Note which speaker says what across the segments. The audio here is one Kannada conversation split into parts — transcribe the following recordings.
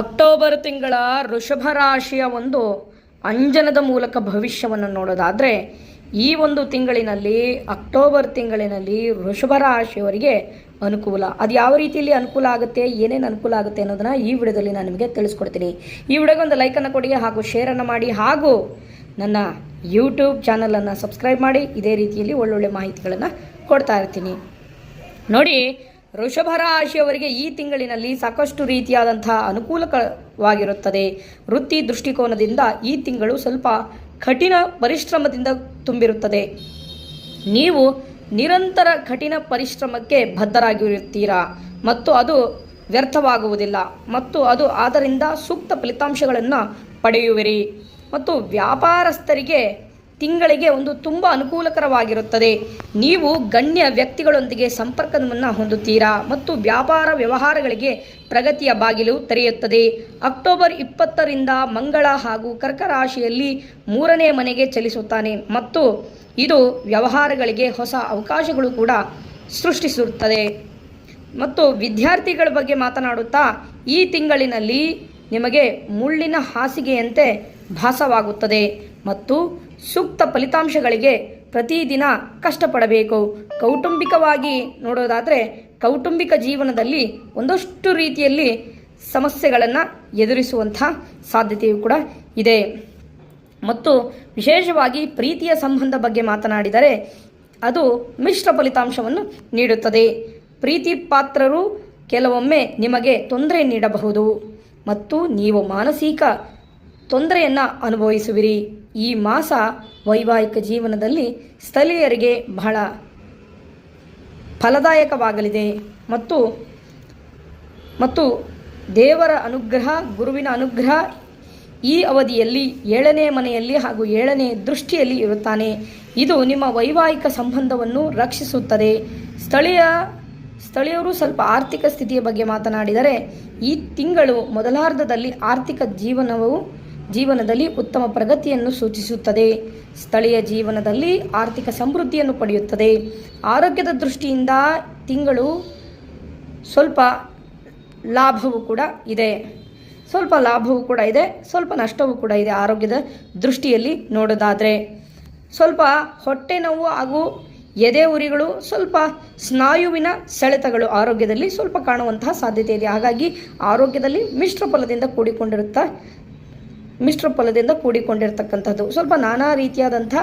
Speaker 1: ಅಕ್ಟೋಬರ್ ತಿಂಗಳ ವೃಷಭ ರಾಶಿಯ ಒಂದು ಅಂಜನದ ಮೂಲಕ ಭವಿಷ್ಯವನ್ನು ನೋಡೋದಾದರೆ, ಈ ಒಂದು ತಿಂಗಳಿನಲ್ಲಿ, ಅಕ್ಟೋಬರ್ ತಿಂಗಳಿನಲ್ಲಿ ವೃಷಭ ರಾಶಿಯವರಿಗೆ ಅನುಕೂಲ. ಅದು ಯಾವ ರೀತಿಯಲ್ಲಿ ಅನುಕೂಲ ಆಗುತ್ತೆ, ಏನೇನು ಅನುಕೂಲ ಆಗುತ್ತೆ ಅನ್ನೋದನ್ನು ಈ ವಿಡಿಯೋದಲ್ಲಿ ನಾನು ನಿಮಗೆ ತಿಳಿಸ್ಕೊಡ್ತೀನಿ. ಈ ವಿಡಿಯೋಗೆ ಒಂದು ಲೈಕನ್ನು ಕೊಡಿ ಹಾಗೂ ಶೇರನ್ನು ಮಾಡಿ ಹಾಗೂ ನನ್ನ ಯೂಟ್ಯೂಬ್ ಚಾನಲನ್ನು ಸಬ್ಸ್ಕ್ರೈಬ್ ಮಾಡಿ. ಇದೇ ರೀತಿಯಲ್ಲಿ ಒಳ್ಳೊಳ್ಳೆ ಮಾಹಿತಿಗಳನ್ನು ಕೊಡ್ತಾ ಇರ್ತೀನಿ. ನೋಡಿ ವೃಷಭ ರಾಶಿಯವರಿಗೆ ಈ ತಿಂಗಳಿನಲ್ಲಿ ಸಾಕಷ್ಟು ರೀತಿಯಾದಂತಹ ಅನುಕೂಲಕವಾಗಿರುತ್ತದೆ ವೃತ್ತಿ ದೃಷ್ಟಿಕೋನದಿಂದ ಈ ತಿಂಗಳು ಸ್ವಲ್ಪ ಕಠಿಣ ಪರಿಶ್ರಮದಿಂದ ತುಂಬಿರುತ್ತದೆ. ನೀವು ನಿರಂತರ ಕಠಿಣ ಪರಿಶ್ರಮಕ್ಕೆ ಬದ್ಧರಾಗಿರುತ್ತೀರಾ? ಮತ್ತು ಅದು ವ್ಯರ್ಥವಾಗುವುದಿಲ್ಲ. ಮತ್ತು ಅದು ಆದ್ದರಿಂದ ಸೂಕ್ತ ಫಲಿತಾಂಶಗಳನ್ನು ಪಡೆಯುವಿರಿ. ಮತ್ತು ವ್ಯಾಪಾರಸ್ಥರಿಗೆ ತಿಂಗಳಿಗೆ ಒಂದು ತುಂಬ ಅನುಕೂಲಕರವಾಗಿರುತ್ತದೆ. ನೀವು ಗಣ್ಯ ವ್ಯಕ್ತಿಗಳೊಂದಿಗೆ ಸಂಪರ್ಕವನ್ನು ಹೊಂದುತ್ತೀರಾ ಮತ್ತು ವ್ಯಾಪಾರ ವ್ಯವಹಾರಗಳಿಗೆ ಪ್ರಗತಿಯ ಬಾಗಿಲು ತೆರೆಯುತ್ತದೆ. ಅಕ್ಟೋಬರ್ ಇಪ್ಪತ್ತರಿಂದ ಮಂಗಳ ಹಾಗೂ ಕರ್ಕ ರಾಶಿಯಲ್ಲಿ ಮೂರನೇ ಮನೆಗೆ ಚಲಿಸುತ್ತಾನೆ ಮತ್ತು ಇದು ವ್ಯವಹಾರಗಳಿಗೆ ಹೊಸ ಅವಕಾಶಗಳು ಕೂಡ ಸೃಷ್ಟಿಸುತ್ತದೆ. ಮತ್ತು ವಿದ್ಯಾರ್ಥಿಗಳ ಬಗ್ಗೆ ಮಾತನಾಡುತ್ತಾ, ಈ ತಿಂಗಳಿನಲ್ಲಿ ನಿಮಗೆ ಮುಳ್ಳಿನ ಹಾಸಿಗೆಯಂತೆ ಭಾಸವಾಗುತ್ತದೆ ಮತ್ತು ಸೂಕ್ತ ಫಲಿತಾಂಶಗಳಿಗೆ ಪ್ರತಿದಿನ ಕಷ್ಟಪಡಬೇಕು. ಕೌಟುಂಬಿಕವಾಗಿ ನೋಡೋದಾದರೆ ಕೌಟುಂಬಿಕ ಜೀವನದಲ್ಲಿ ಒಂದಷ್ಟು ರೀತಿಯಲ್ಲಿ ಸಮಸ್ಯೆಗಳನ್ನು ಎದುರಿಸುವಂಥ ಸಾಧ್ಯತೆಯೂ ಕೂಡ ಇದೆ. ಮತ್ತು ವಿಶೇಷವಾಗಿ ಪ್ರೀತಿಯ ಸಂಬಂಧ ಬಗ್ಗೆ ಮಾತನಾಡಿದರೆ ಅದು ಮಿಶ್ರ ಫಲಿತಾಂಶವನ್ನು ನೀಡುತ್ತದೆ. ಪ್ರೀತಿ ಪಾತ್ರರು ಕೆಲವೊಮ್ಮೆ ನಿಮಗೆ ತೊಂದರೆ ನೀಡಬಹುದು. ಮತ್ತು ನೀವು ಮಾನಸಿಕ ತೊಂದರೆಯನ್ನು ಅನುಭವಿಸುವಿರಿ. ಈ ಮಾಸ ವೈವಾಹಿಕ ಜೀವನದಲ್ಲಿ ಸ್ಥಳೀಯರಿಗೆ ಬಹಳ ಫಲದಾಯಕವಾಗಲಿದೆ. ಮತ್ತು ಮತ್ತು ದೇವರ ಅನುಗ್ರಹ, ಗುರುವಿನ ಅನುಗ್ರಹ ಈ ಅವಧಿಯಲ್ಲಿ ಏಳನೇ ಮನೆಯಲ್ಲಿ ಹಾಗೂ ಏಳನೇ ದೃಷ್ಟಿಯಲ್ಲಿ ಇರುತ್ತಾನೆ. ಇದು ನಿಮ್ಮ ವೈವಾಹಿಕ ಸಂಬಂಧವನ್ನು ರಕ್ಷಿಸುತ್ತದೆ. ಸ್ಥಳೀಯ, ಸ್ಥಳೀಯರು ಸ್ವಲ್ಪ ಆರ್ಥಿಕ ಸ್ಥಿತಿಯ ಬಗ್ಗೆ ಮಾತನಾಡಿದರೆ, ಈ ತಿಂಗಳು ಮೊದಲಾರ್ಧದಲ್ಲಿ ಆರ್ಥಿಕ ಜೀವನವು ಜೀವನದಲ್ಲಿ ಉತ್ತಮ ಪ್ರಗತಿಯನ್ನು ಸೂಚಿಸುತ್ತದೆ. ಸ್ಥಳೀಯ ಜೀವನದಲ್ಲಿ ಆರ್ಥಿಕ ಸಮೃದ್ಧಿಯನ್ನು ಪಡೆಯುತ್ತದೆ. ಆರೋಗ್ಯದ ದೃಷ್ಟಿಯಿಂದ ತಿಂಗಳು ಸ್ವಲ್ಪ ಲಾಭವೂ ಕೂಡ ಇದೆ. ಸ್ವಲ್ಪ ಲಾಭವೂ ಕೂಡ ಇದೆ, ಸ್ವಲ್ಪ ನಷ್ಟವೂ ಕೂಡ ಇದೆ ಆರೋಗ್ಯದ ದೃಷ್ಟಿಯಲ್ಲಿ ನೋಡೋದಾದರೆ. ಸ್ವಲ್ಪ ಹೊಟ್ಟೆ ನೋವು ಹಾಗೂ ಎದೆ ಉರಿಗಳು, ಸ್ವಲ್ಪ ಸ್ನಾಯುವಿನ ಸೆಳೆತಗಳು ಆರೋಗ್ಯದಲ್ಲಿ ಸ್ವಲ್ಪ ಕಾಣುವಂತಹ ಸಾಧ್ಯತೆ ಇದೆ. ಹಾಗಾಗಿ ಆರೋಗ್ಯದಲ್ಲಿ ಮಿಶ್ರ ಫಲದಿಂದ ಕೂಡಿಕೊಂಡಿರುತ್ತಾ ಮಿಶ್ರ ಫಲದಿಂದ ಕೂಡಿಕೊಂಡಿರ್ತಕ್ಕಂಥದ್ದು. ಸ್ವಲ್ಪ ನಾನಾ ರೀತಿಯಾದಂಥ,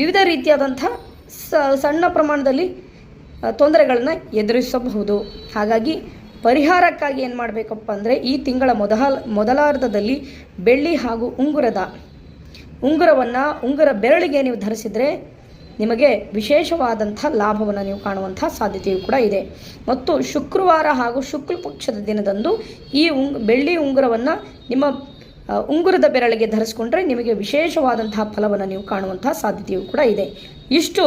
Speaker 1: ವಿವಿಧ ರೀತಿಯಾದಂಥ ಸಣ್ಣ ಪ್ರಮಾಣದಲ್ಲಿ ತೊಂದರೆಗಳನ್ನ ಎದುರಿಸಬಹುದು. ಹಾಗಾಗಿ ಪರಿಹಾರಕ್ಕಾಗಿ ಏನು ಮಾಡಬೇಕಪ್ಪ ಅಂದರೆ ಈ ತಿಂಗಳ ಮೊದಲ, ಮೊದಲಾರ್ಧದಲ್ಲಿ ಬೆಳ್ಳಿ ಹಾಗೂ ಉಂಗುರದ, ಉಂಗುರವನ್ನು, ಉಂಗುರ ಬೆರಳಿಗೆ ನೀವು ಧರಿಸಿದರೆ ನಿಮಗೆ ವಿಶೇಷವಾದಂಥ ಲಾಭವನ್ನು ನೀವು ಕಾಣುವಂಥ ಸಾಧ್ಯತೆಯೂ ಕೂಡ ಇದೆ. ಮತ್ತು ಶುಕ್ರವಾರ ಹಾಗೂ ಶುಕ್ಲ ಪಕ್ಷದ ದಿನದಂದು ಈ ಉಂಗ್, ಬೆಳ್ಳಿ ಉಂಗುರವನ್ನು ನಿಮ್ಮ ಉಂಗುರದ ಬೆರಳಿಗೆ ಧರಿಸ್ಕೊಂಡ್ರೆ ನಿಮಗೆ ವಿಶೇಷವಾದಂತಹ ಫಲವನ್ನು ನೀವು ಕಾಣುವಂತಹ ಸಾಧ್ಯತೆಯೂ ಕೂಡ ಇದೆ. ಇಷ್ಟು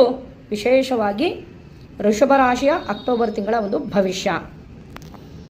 Speaker 1: ವಿಶೇಷವಾಗಿ ವೃಷಭ ರಾಶಿಯ ಅಕ್ಟೋಬರ್ ತಿಂಗಳ ಒಂದು ಭವಿಷ್ಯ.